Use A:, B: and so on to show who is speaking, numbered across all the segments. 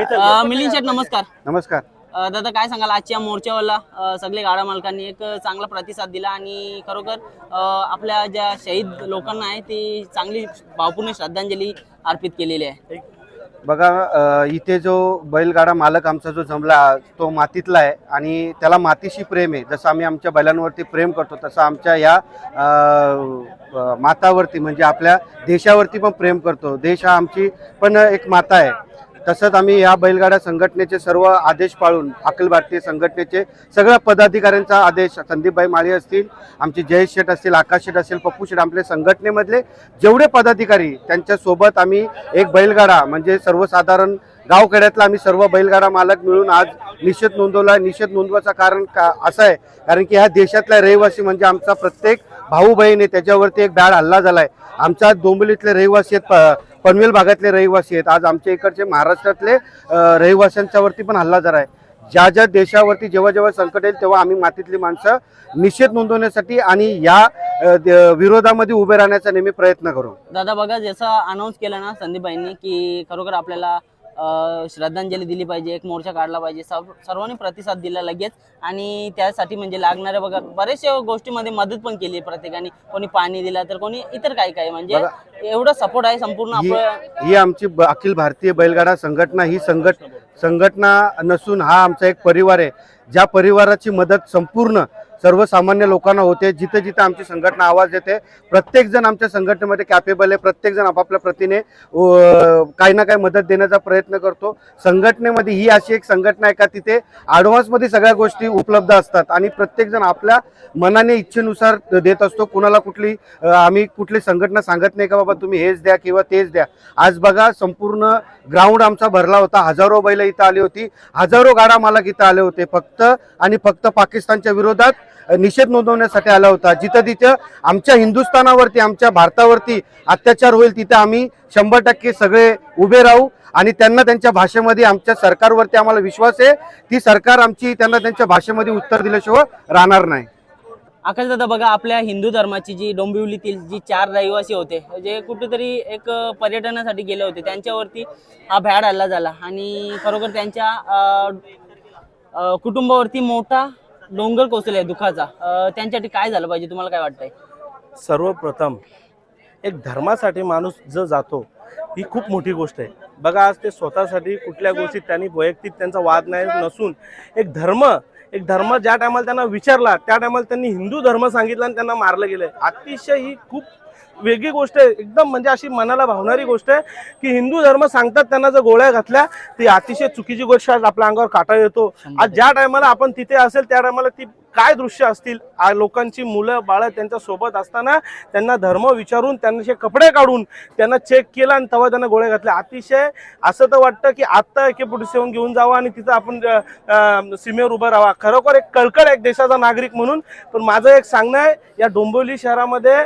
A: अ, मिलिंद शेठ नमस्कार.
B: नमस्कार.
A: अ, दादा काय सांगाल? आजच्या मोर्चावाला अ, सगळे गाडा मालकांनी एक चांगला प्रतिसाद दिला आणि खरोखर अ, आपल्या ज्या शहीद लोकांना आहे ती चांगली भावपूर्ण श्रद्धांजली अर्पित केलेली आहे.
B: बघा अ, इथे जो बैलगाडा मालक आमचा जो जमला तो मातीतला आहे आणि त्याला मातीशी प्रेम आहे. जसं आम्ही आमच्या बैलांवरती प्रेम करतो तसं आमच्या या अ, अ, मातावरती म्हणजे आपल्या देशावरती पण प्रेम करतो. देश हा आमची पण एक माता आहे. तसंच आम्ही या बैलगाडा संघटनेचे सर्व आदेश पाळून अखिल भारतीय संघटनेचे सगळ्या पदाधिकाऱ्यांचा आदेश संदीपभाई माळी असतील आमचे जयेश शेठ असतील आकाश शेठ असतील पप्पू शेठ आपले संघटनेमधले जेवढे पदाधिकारी त्यांच्यासोबत आम्ही एक बैलगाडा म्हणजे सर्वसाधारण गावखेड्यातला आम्ही सर्व बैलगाडा मालक मिळून आज निषेध नोंदवला. निषेध नोंदवायचं कारण का असं आहे? कारण की ह्या देशातला रहिवासी म्हणजे आमचा प्रत्येक भाऊ बहीण आहे त्याच्यावरती एक बॅड हल्ला झाला आहे आमच्या डोंबिवलीतले रहिवासी आहेत प- पनवेल भागातले रहिवासी आहेत. आज आमच्या इकडचे महाराष्ट्रातले रहिवाशांच्यावरती पण हल्ला झाला आहे ज्या ज्या देशावरती जेव्हा जेव्हा संकट येईल तेव्हा आम्ही मातीतली माणसं निषेध नोंदवण्यासाठी आणि या विरोधामध्ये उभे राहण्याचा नेहमी प्रयत्न करू.
A: दादा बघा जसं अनाऊन्स केलं ना संदीपबाईंनी की खरोखर आपल्याला श्रद्धांजली दिली पाहिजे एक मोर्चा काढला पाहिजे सर्व सर्वांनी प्रतिसाद दिला लगेच. आणि त्यासाठी म्हणजे लागणाऱ्या बघा बरेचशा गोष्टीमध्ये मदत पण केली प्रत्येकाने. कोणी पाणी दिला तर कोणी इतर काही काही म्हणजे. एवढं सपोर्ट आहे संपूर्ण
B: ही
A: आपलं.
B: ही आमची ब- अखिल भारतीय बैलगाडा संघटना ही संघट संघटना नसून हा आमचा एक परिवार आहे. ज्या परिवाराची मदत संपूर्ण सर्वसामान्य लोकांना होते जिथे जिथे आमची संघटना आवाज देते प्रत्येक जण आमच्या संघटनेमध्ये कॅपेबल आहे प्रत्येक जण आपापल्या प्रतीने अ, काही ना काही मदत देण्याचा प्रयत्न करतो. संघटनेमध्ये ही अशी एक संघटना आहे का तिथे ॲडव्हान्समध्ये सगळ्या गोष्टी उपलब्ध असतात आणि प्रत्येक जण आपल्या मनाने इच्छेनुसार देत असतो. कुणाला कुठली अ, आम्ही कुठली संघटना सांगत नाही का बाबा? तुम्ही हेच द्या किंवा तेच द्या. आज बघा संपूर्ण ग्राउंड आमचा भरला होता. हजारो बैल इथं आली होती. हजारो गाडा मालक इथं आले होते फक्त आणि फक्त पाकिस्तानच्या विरोधात निषेध नोंदवण्यासाठी आला होता. जिथं तिथं आमच्या हिंदुस्थानावरती आमच्या भारतावरती अत्याचार होईल तिथं आम्ही शंभर टक्के सगळे उभे राहू आणि त्यांना त्यांच्या भाषेमध्ये आमच्या सरकारवरती आम्हाला विश्वास आहे. ती सरकार आमची त्यांना त्यांच्या भाषेमध्ये उत्तर दिल्याशिवाय राहणार नाही.
A: आकाश दादा बघा आपल्या हिंदू धर्माची जी डोंबिवलीतील जी चार रहिवासी होते जे कुठेतरी एक पर्यटनासाठी गेले होते त्यांच्यावरती हा भ्याड हल्ला झाला. आणि खरोखर त्यांच्या कुटुंबावरती मोठा डोंगर कोसले दुखाचा. त्यांच्यासाठी काय झालं पाहिजे? तुम्हाला काय वाटतंय?
C: सर्वप्रथम एक धर्मासाठी माणूस जो जातो ही खूप मोठी गोष्ट आहे. बघा आज ते स्वतःसाठी कुठल्या गोष्टीत त्यांनी वैयक्तिक त्यांचा वाद नाही नसून एक धर्म एक धर्म ज्या टायमाला त्यांना विचारला त्या टायमाला त्यांनी हिंदू धर्म सांगितला आणि त्यांना मारलं गेलंय. अतिशय ही खूप वेगळी गोष्ट आहे. एकदम म्हणजे अशी मनाला भावणारी गोष्ट आहे की हिंदू धर्म सांगतात त्यांना जर गोळ्या घातल्या ती अतिशय चुकीची गोष्ट आज आपल्या अंगावर काटा येतो. आज ज्या टायमाला आपण तिथे असेल त्या टायमाला ती काय दृश्य असतील? लोकांची मुलं बाळं त्यांच्यासोबत असताना त्यांना धर्म विचारून त्यांचे कपडे काढून त्यांना चेक केला आणि तेव्हा त्यांना गोळ्या घातल्या. अतिशय असं तर वाटतं की आत्ता एके पोलीस येऊन घेऊन जावं आणि तिथं आपण सीमेवर उभं राहावा. खरोखर एक कळकळ एक देशाचा नागरिक म्हणून. पण माझं एक सांगणं आहे या डोंबिवली शहरामध्ये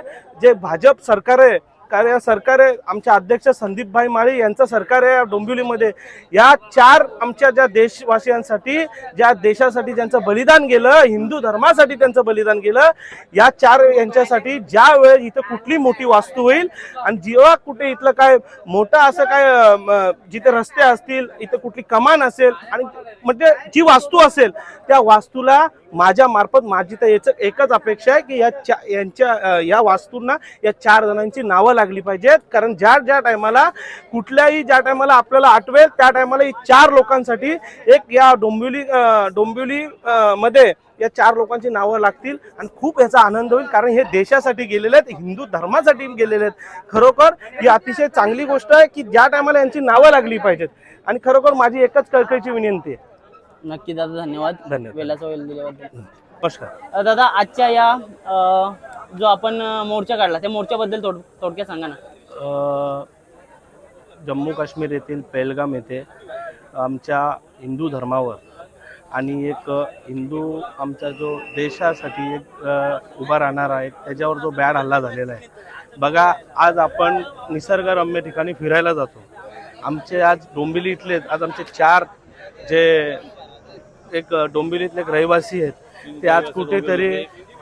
C: जे भाजप सरकार आहे कारण या सरकार आहे. आमच्या अध्यक्ष संदीपभाई माळी यांचं सरकार आहे या डोंबिवलीमध्ये. या चार आमच्या ज्या देशवासियांसाठी ज्या देशासाठी ज्यांचं बलिदान गेलं हिंदू धर्मासाठी त्यांचं बलिदान गेलं या चार यांच्यासाठी ज्या वेळेस इथं कुठली मोठी वास्तू होईल आणि जेव्हा कुठे इथलं काय मोठं असं काय जिथे रस्ते असतील इथं कुठली कमान असेल आणि म्हणजे जी वास्तू असेल त्या वास्तूला माझ्या मार्फत माझी तर याचं एकच अपेक्षा आहे की या चा यांच्या या वास्तूंना या चार जणांची नावं लागली पाहिजेत. कारण ज्या ज्या टायमाला कुठल्याही ज्या टायमाला आपल्याला आठवेल त्या टायमाला ही चार लोकांसाठी एक या डोंबिवली डोंबिवली मध्ये या चार लोकांची नावं लागतील आणि खूप याचा आनंद होईल. कारण हे देशासाठी गेलेले आहेत हिंदू धर्मासाठी गेलेले आहेत. खरोखर ही अतिशय चांगली गोष्ट आहे की ज्या टायमाला यांची नावं लागली पाहिजेत. आणि खरोखर माझी एकच कळकळीची विनंती आहे.
A: नक्की दादा धन्यवाद.
C: धन्यवाद.
A: वेळाचा वेळ दिल्याबद्दल.
C: नमस्कार.
A: दादा आजच्या या जो आपण मोर्चा काढला त्या मोर्चाबद्दल थोड थोडक्यात सांगा ना.
C: जम्मू काश्मीर येथील पेलगाम येथे आमच्या हिंदू धर्मावर आणि एक हिंदू आमचा जो देशासाठी एक उभा राहणारा आहे त्याच्यावर जो बॅड हल्ला झालेला आहे. बघा आज आपण निसर्गरम्य ठिकाणी फिरायला जातो. आमचे आज डोंबिवली इथले आज आमचे चार जे एक डोंबिवलीतले एक रहिवासी आहेत ते आज कुठेतरी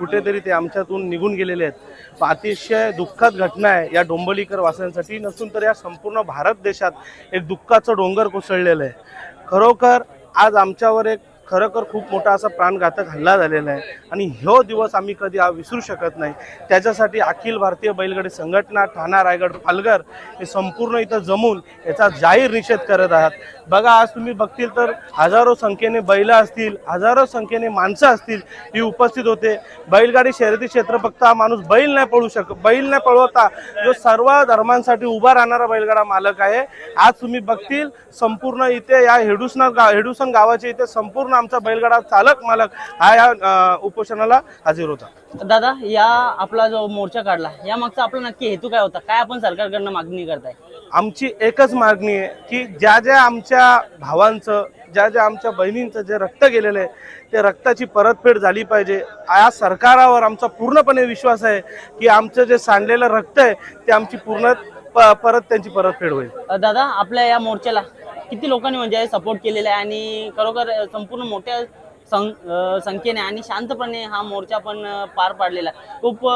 C: कुठेतरी ते आमच्यातून निघून गेलेले आहेत. अतिशय दुःखद घटना आहे या डोंबलीकर वासियांसाठी. नसून तर या संपूर्ण भारत देशात एक दुःखाचं डोंगर कोसळलेलं आहे. खरोखर आज आमच्यावर एक खरोखर खूप मोठा असा प्राणघातक हल्ला झालेला आहे. आणि ह्यो दिवस आम्ही कधी विसरू शकत नाही. त्याच्यासाठी अखिल भारतीय बैलगाडी संघटना ठाणा रायगड पालघर हे संपूर्ण इथं जमून याचा जाहीर निषेध करत आहात. बघा आज तुम्ही बघतील तर हजारो संख्येने बैल असतील हजारो संख्येने माणसं असतील ही उपस्थित होते. बैलगाडी शर्यती क्षेत्र फक्त हा माणूस बैल नाही पळू शक बैल नाही पळवता जो सर्व धर्मांसाठी उभा राहणारा बैलगाडा मालक आहे. आज तुम्ही बघतील संपूर्ण इथे या हेडुसना गाव हेडुसन गावाचे इथे संपूर्ण आमचा बैलगाडा चालक मालक हा या उपोषणाला हजर होता.
A: दादा या आपला जो मोर्चा काढला या मागचा आपला नक्की हेतू काय होता? काय आपण सरकारकडनं मागणी करताय?
C: आमची एकच मागणी आहे की ज्या ज्या आमच्या भावांचं ज्या ज्या आमच्या बहिणींचं जे रक्त गेलेलं आहे ते रक्ताची परतफेड झाली पाहिजे. या सरकारावर आमचा पूर्णपणे विश्वास आहे की आमचं जे सांडलेलं रक्त आहे ते आमची पूर्ण परत त्यांची परतफेड होईल.
A: दादा आपल्या या मोर्चाला किती लोकांनी म्हणजे सपोर्ट केलेला आहे आणि खरोखर संपूर्ण मोठ्या सं- संख्येने आणि शांतपणे हा मोर्चा पण पार पाडलेला आहे. खूप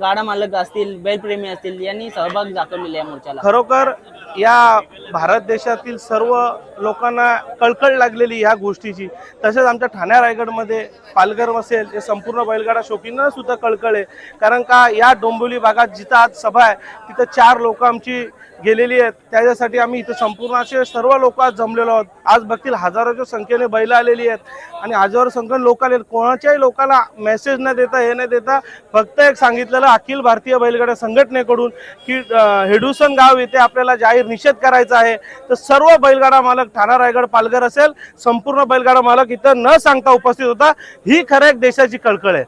A: गाडा मालक असतील बैलप्रेमी असतील यांनी सहभाग दाखवलेला आहे मोर्चाला.
C: खरोखर या भारत देशातील सर्व लोकांना कळकळ लागलेली ह्या गोष्टीची. तसेच आमच्या ठाण्या रायगडमध्ये पालघर असेल हे संपूर्ण बैलगाडा शौकींना सुद्धा कळकळ आहे. कारण का या डोंबिवली भागात जिथं आज सभा आहे तिथं चार लोक आमची गेलेली आहेत. त्याच्यासाठी आम्ही इथं संपूर्ण असे सर्व लोक आज जमलेलो आहोत. आज बघतील हजारोच्या संख्येने बैल आलेली आहेत. आणि हजारो संख्येने लोक आले कोणाच्याही लोकांना मेसेज न देता हे न देता फक्त एक सांगितलेलं अखिल भारतीय बैलगाड्या संघटनेकडून की हेडुसन गाव येथे आपल्याला जाहीर निषेध करायचा आहे. तर सर्व बैलगाडा मालक ठाणा रायगड पालघर असेल संपूर्ण बैलगाडा मालक इथं न सांगता उपस्थित होता. ही खरं एक देशाची कळकळ आहे.